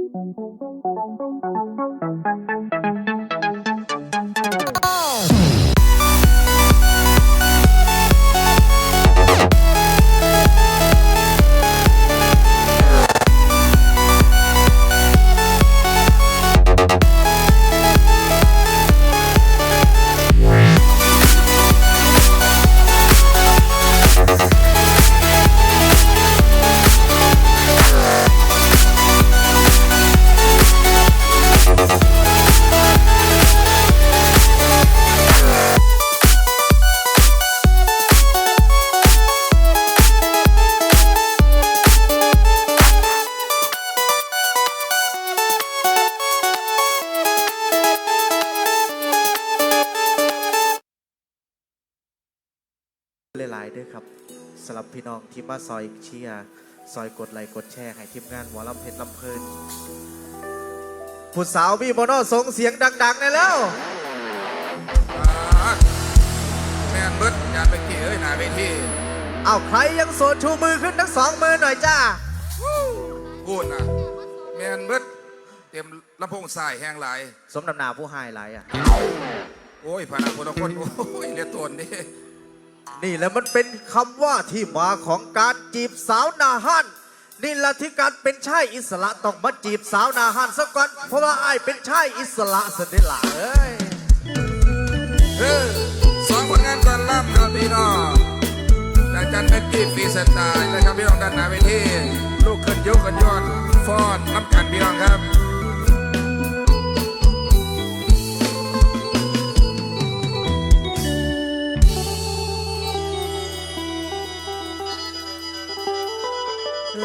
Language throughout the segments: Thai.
หล ๆด้วยครับสำหรับพี่น้องที่มาซอยเชียร์ซอยกดไลค์กดแชร์ให้ทีมงานหมอลำเพชรลำเพลินผู้สาวมีโมโนส่งเสียงดังๆได้แล้วอ่าแม่นเบิดยานไปเกี่เอ้ยหน้าเวทีเอาใครยังโสดชูมือขึ้นทั้งสองมือหน่อยจ้าพูดนะแม่นเบิดเต็มลำโพงสายแห้งหลาย สมนำหนาผู้หายหลายอะ โอ้ยพานาคนละคนโอ้ยเรียกตนดิ นี่แหละมันเป็นคำว่าที่มาของการจีบสาวนาฮันนี่แหละที่การเป็นชายอิสระต้องมาจีบสาวนาฮันซะก่อนเพราะว่าไอ้เป็นชายอิสระสนิละเอ้ยเออสองผลงานตอนรับครับพี่น้องจากจันเม็ดกี้ฟรีสไตล์นะครับพี่น้องด้านหน้าเวทีลูกขึ้นยกขึ้นย้อนฟอนน้ำกันพี่น้องครับ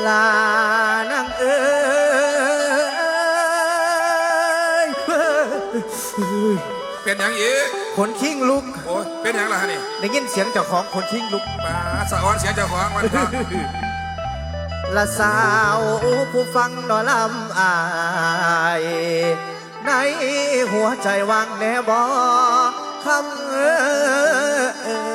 ลานางเอ้ยเป็นอย่างอีกขนคิงลุก โอ้ยเป็นอย่างไรฮะนี่ได้ยินเสียงเจ้าของขนคิงลุก ปลาสะออนเสียงเจ้าของวันครับละสาวผู้ฟังดอลำอาย ในหัวใจวางแน่บอคำเอย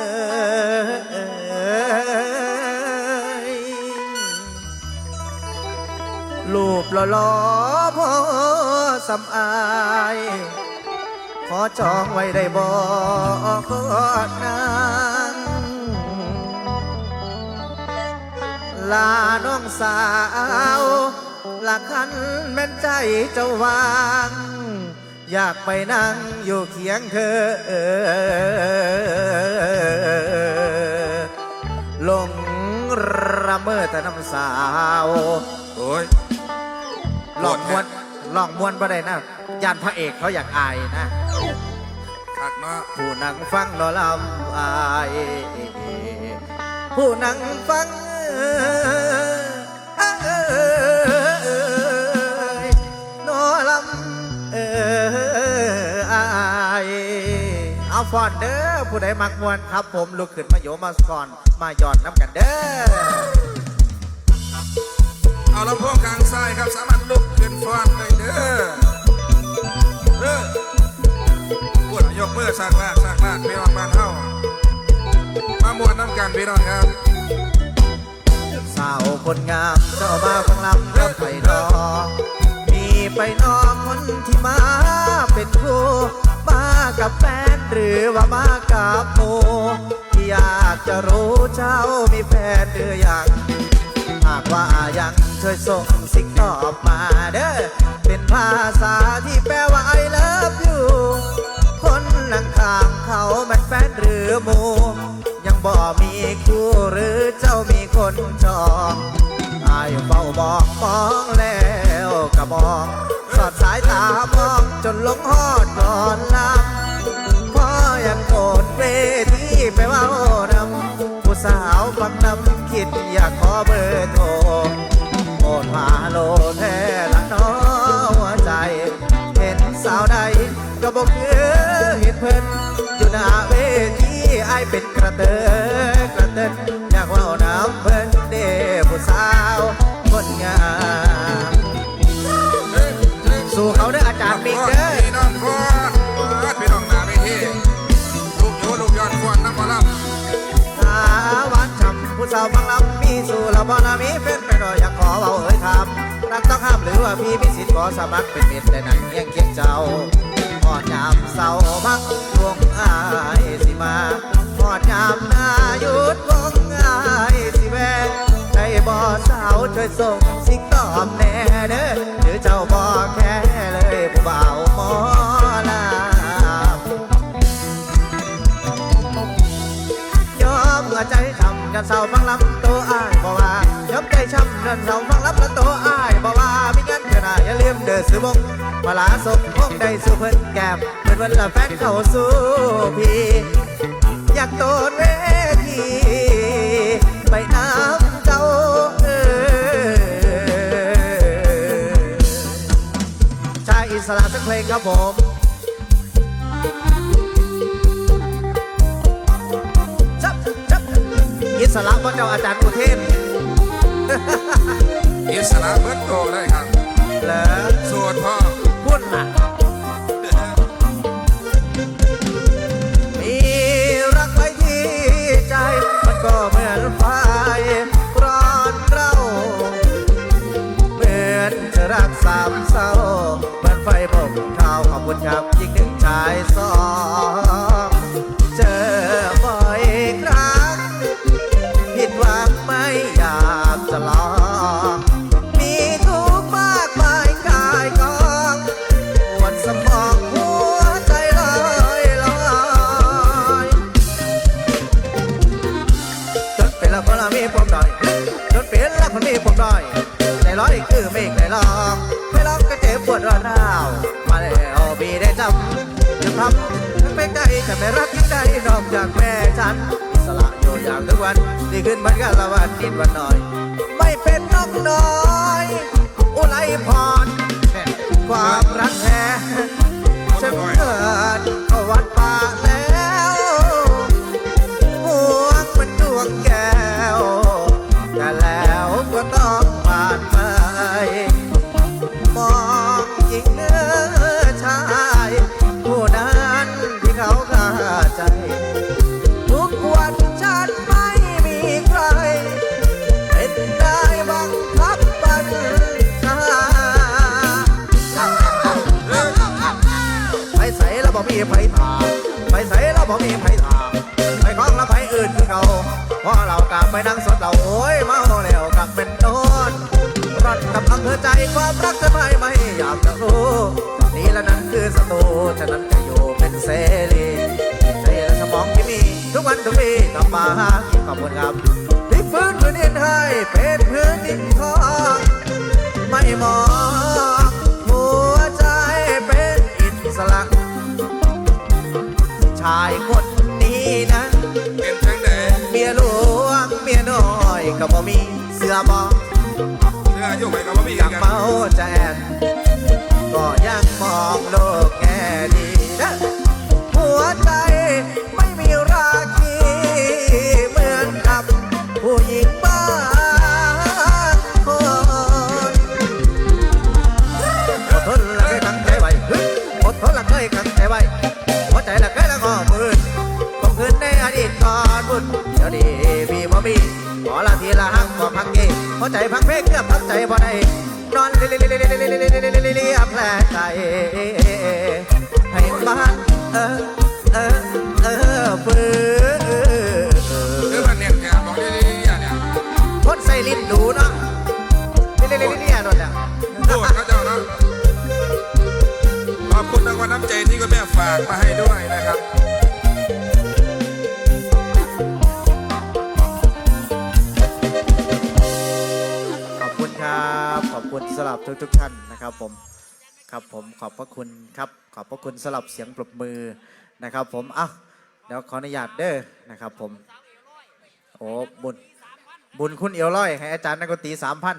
รูปหล่อๆพอสำอาย ขอจองไว้ได้บ่นางลาน้องสาวละคันแม่นใจเจ้าวาง อยากไปนั่งอยู่เคียงเธอ ลงระเมอแต่น้ำสาว โอ้ย ลองมวนลองมวนบ่ได้นะยานพระเอกเขาอยากอายนะคักเนาะผู้นั่งฟังนอลำอายผู้นั่งฟังเอยนอลำเอยอายเอาฟอนเด้อผู้ใดมักมวนครับผมลุกขึ้นมาโยมาก่อนมาหยอดน้ำกันเด้อ เอาลำโพงกลางซ้ายครับสามารถลุกขึ้นฟ้อนได้เด้อเด้อปวดยกมือสางลากสร้างลากพี่น้องบ้านเฮามามวนน้ำกันพี่น้องครับสาวคนงามเจ้ามาฟังลำกับไปนอมีไปนอคนที่มาเป็นคู่มากับแฟนหรือว่ามากับหมูที่อยากจะรู้เจ้ามีแฟนหรือยังากว่ายังช่วยส่งสิ่งตอบมาเด้อ เป็นภาษาที่แปลว่า I love you คนนั่งข้างเขามันแฟนหรือมู ยังบ่มีคู่หรือเจ้ามีคนจองอายเฝ้ามองมองแล้วก็มอง สอดสายตามองจนหลงหอดก่อนลำพอยังโกรธเวทีไปว่า คิดอยากขอเบอร์โทรโอนมาโลแท้ละน้อหัวใจ เห็นสาวใดก็บอกคือเห็นเพิ่นอยู่หน้าเวทีไอายเป็นกระเตอกระเตินอยากว่าาวฟังลำมีสู่เราบ่นามีเป็นไปรออยากขอเบาเอ่ยทำรักต้องห้ามหรือว่าพี่มีสิทธิ์ขอสมัครเป็นเม็ดแต่นั่งเงียงเคียงเจ้าพอดยามเศร้าพักดวงอายสิมาพอดยามนายุดวงอายสิแวะได้บ่สาวช่วยส่ง มเด้อซื้อบงมาลาศพงได้สู่เพิ่นแก้มเพิ่นวันละแฟนเข้าสู่พี่อยากโดนเวทีไปน้ำเจ้าเออชายอิสระสักเพลงครับผมจับจับอิสระพระเจ้าอาจารย์อุเทนอิสระเบิดโตได้ค จำจะทำทั้งไม่ใจจะไม่รักยิ่งใดนอกจากแม่ฉัน สละอยู่อย่างทุกวันดีขึ้นเหมือนกันละวันนิดวันหน่อย ไม่เป็นนกน้อยอุไรพรความรักแท้ฉันเกิดก็วัดป่าแล้วห่วงมันดวงแก้ พราะเรากลับไปนั่งสดเราโอ้ยเมาแล้วกลับเป็นโดนรัดกับอำเภอใจความรักจะไม่ไม่อยากจะรู้นี่และนั้นคือสตูฉะนั้นจะอยู่เป็นเสรีใจและสมองที่มีทุกวันทุกปีกลับมาหากินขอบคุณครับที่ฟื้นพื้นดินให้เป็นพื้นดินทองไม่มองหัวใจเป็นอิสระชายคน ก็บ่มีเสื้อมองเสื้อโยกไปกับว่ามีอยากกันเมาแจนก็ยังมองโลกแง่ดีนะหัวใจ หัวใจพังเพลงเกือบพักใจบ่ได้นอนเลียเลียเลียเลียเลียเลียเลียแผลใจให้บ้านเออเออเออฝืนหรือมันเนี่ยแกบอกเลียเลียเนี่ยพ่นใส่ลิ้นดูเนาะเลียเลียเลียเลียนั่นแหละโทษเระเจ้าเนาะขอบคุณรางวัลน้ำใจที่คุณแม่ฝากมาให้ด้วยนะครับ ทุกทุกท่านนะครับผมครับผมขอบพระคุณครับขอบพระคุณสำหรับเสียงปรบมือนะครับ ผมอะเดี๋ยวขออนุญาตเด้อนะครับผมโอ้บุญบุญคุณเอียวร้อยให้อาจารย์นักดนตรีสามพัน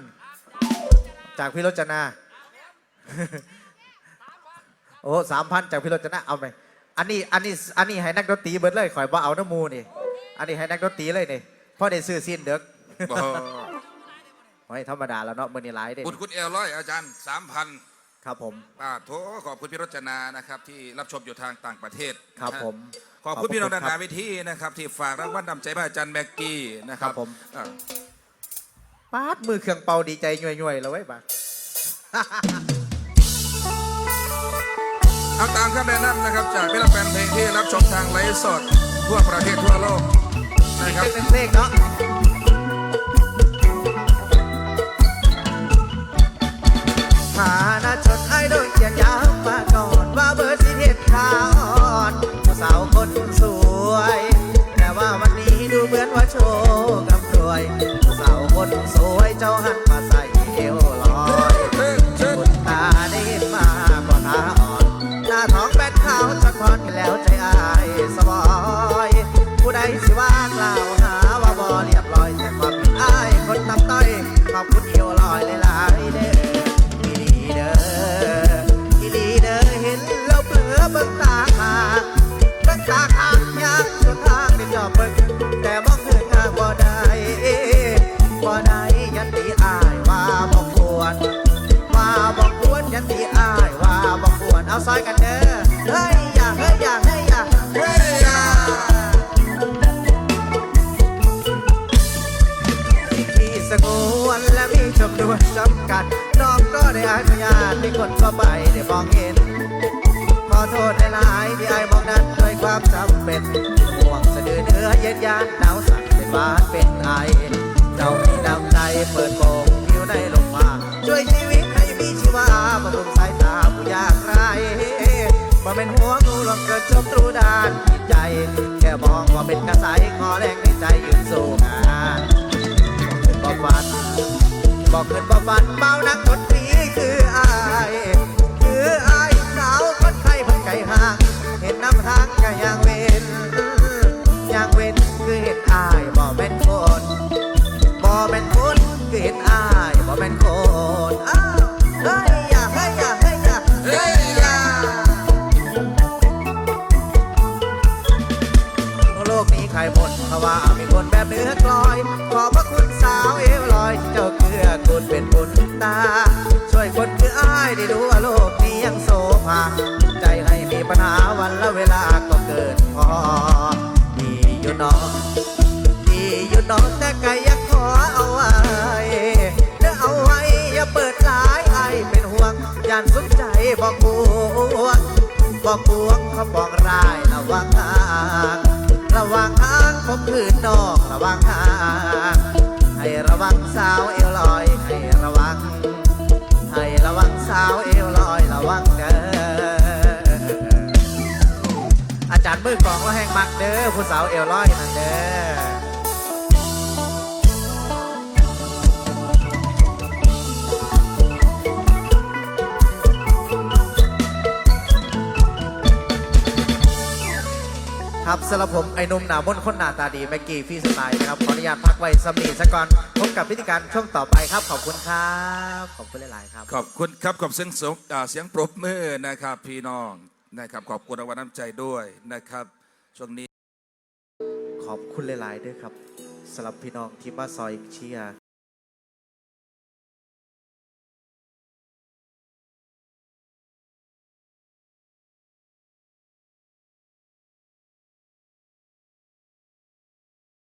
จากพี่รจนาโอ้สามพันจากพี่รจนาเอาไปอันนี้อันนี้อันนี้ให้นักดนตรีเบิดเลยข่อยบ่เอาน้ำมูนี่อันนี้ให้นักดนตรีเลยนี่พราะได้ซื้อสิ้นเด็ก บ่โอ้ยธรรมดาแล้วเนาะมือนี่หลายเด้บุญคุณเอลร้อยอาจารย์สามพันครับผมป้าโถขอบคุณพี่รจนานะครับที่รับชมอยู่ทางต่างประเทศครับนะฮะผม ขอบคุณพี่น้องขอบดาคุณครับนาวิธีนะครับ ที่ฝากรางวัลนำใจพระอาจารย์แม็กกี้นะครับครับผม อ่าปาดมือเครื่องเป่าดีใจย่วยๆแล้วไว้ยบักเอาตามคำแนะนำนะครับจากพี่แฟนเพลงที่รับชมทางไลฟ์สดทั่วประเทศทั่วโลกนะครับ เป็นเพลงเนาะ จำกัดน้องก็ได้อนุญาตให้คนทั่วไปได้มองเห็น ขอโทษในหลายที่ไอ้มองนั้นด้วยความจำเป็นห่วงสะดือเนื้อเย็นยานหนาวสั่นเป็นบาดเป็นไอเจ้ามีน้ำใจเปิดโปงผิวในลงมาช่วยชีวิตให้มีชีวาบำรุงสายตาผู้ยากไร้บ่เป็นหัวงูหลอกเกิดจมตรูดานใจ แค่มองว่าเป็นกระใสขอแรงในใจยืนสู้งานบ่ฝัน บอกขึ้นบ่ฝันเมานักดนตรีคืออายคืออายสาวคนไทยเพิ่นไก่ห่างเห็นน้ำทางก็ยังเว้นยังเว้นคือเห็นอายบ่แม่นคนบ่แม่นคนคือเห็นอายบ่แม่นคนอ้าวเฮ้ยอย่าเฮ้ยอย่าเฮ้ยอย่าเฮ้ยอย่าโลกนี้ใครหมดเพราะว่ามีคนแบบเนื้อกลอยขอบพระคุณสาวเอวลอยเจ้า เกือกุลเป็นบุญตา ช่วยคนคืออ้ายได้รู้ว่าโลกนี้ยังโซภาใจให้มีปัญหาวันละเวลาก็เกินพอดีอยู่เนอดีอยู่เนอแต่ไก่ยังขอเอาไว้เด้อเอาไว้อย่าเปิดสายไอเป็นห่วงยานสนใจบอกบวงบอกบวงเขาบอกร้ายระวังทางระวังทางผมคืนนอกระวังทาง ให้ระวังสาวเอวลอย ให้ระวัง ให้ระวังสาวเอวลอยระวังเด้ออาจารย์มือกลองว่าแห้งมักเด้อผู้สาวเอวลอยนั่นเด้อ ครับสำหรับผมไอ้หนุ่มหนามนต์คนหน้าตาดีแม็กกี้ฟรีสไตล์นะครับ ขออนุญาตพักไว้สำนีซะก่อนพบกับพิธีการช่วงต่อไปครับ ขอบคุณครับ ขอบคุณหลาย ๆ ครับ ขอบคุณครับขอบเสียงสงอ่าเสียงปรบมือนะครับ พี่น้องนะครับขอบคุณรางวัลน้ำใจด้วยนะครับช่วงนี้ ขอบคุณหลาย ๆ ด้วยครับสำหรับพี่น้องที่มาซอยเชียร์